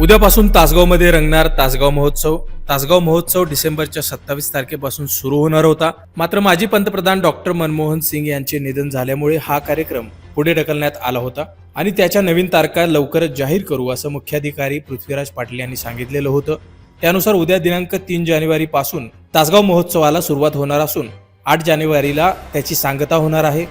उद्यापासून तासगावमध्ये रंगणार तासगाव महोत्सव. तासगाव महोत्सव डिसेंबरच्या सत्तावीस तारखेपासून सुरू होणार होता. मात्र माजी पंतप्रधान डॉक्टर मनमोहन सिंग यांचे निधन झाल्यामुळे हा कार्यक्रम पुढे ढकलण्यात आला होता. आणि त्याच्या नवीन तारखा लवकरच जाहीर करू असं मुख्याधिकारी पृथ्वीराज पाटील यांनी सांगितलेलं होतं. त्यानुसार उद्या दिनांक तीन जानेवारी पासून तासगाव महोत्सवाला सुरुवात होणार असून आठ जानेवारीला त्याची सांगता होणार आहे.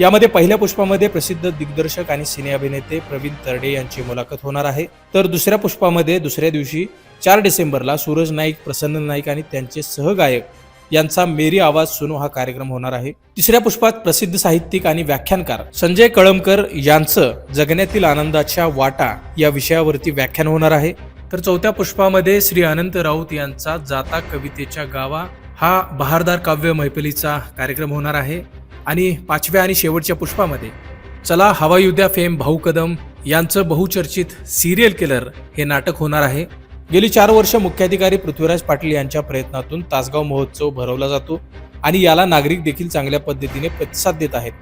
यामध्ये पहिल्या पुष्पामध्ये प्रसिद्ध दिग्दर्शक आणि सिने अभिनेते प्रवीण तरडे यांची मुलाखत होणार आहे. तर दुसऱ्या पुष्पामध्ये दुसऱ्या दिवशी चार डिसेंबरला सूरज नाईक प्रसन्न नाईक आणि त्यांचे सहगायक यांचा मेरी आवाज सुनो हा कार्यक्रम होणार आहे. तिसऱ्या पुष्पात प्रसिद्ध साहित्यिक आणि व्याख्यानकार संजय कळमकर यांचं जगण्यातील आनंदाच्या वाटा या विषयावरती व्याख्यान होणार आहे. तर चौथ्या पुष्पामध्ये श्री अनंत राऊत यांचा जाता कवितेच्या गावा हा बहारदार काव्य मैफलीचा कार्यक्रम होणार आहे. आणि पाचव्या आणि शेवटच्या पुष्पामध्ये. चला हवा युद्धा फेम भाऊ कदम यांचं बहुचर्चित सिरियल किलर हे नाटक होणार आहे. गेली चार वर्ष मुख्याधिकारी पृथ्वीराज पाटील यांच्या प्रयत्नातून तासगाव महोत्सव भरवला जातो आणि याला नागरिक देखील चांगल्या पद्धतीने प्रतिसाद देत आहेत.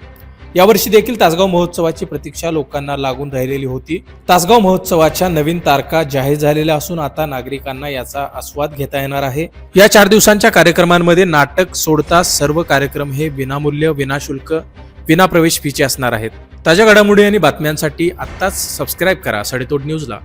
यावर्षी देखील तासगाव महोत्सवाची प्रतीक्षा लोकांना लागून राहिलेली होती. तासगाव महोत्सवाच्या नवीन तारखा जाहीर झालेल्या असून आता नागरिकांना याचा आस्वाद घेता येणार आहे. या चार दिवसांच्या कार्यक्रमांमध्ये नाटक सोडता सर्व कार्यक्रम हे विनामूल्य विनाशुल्क विना प्रवेश फीचे असणार आहेत. ताज्या घडामोडी आणि बातम्यांसाठी आत्ताच सबस्क्राईब करा. सडेतोड न्यूजला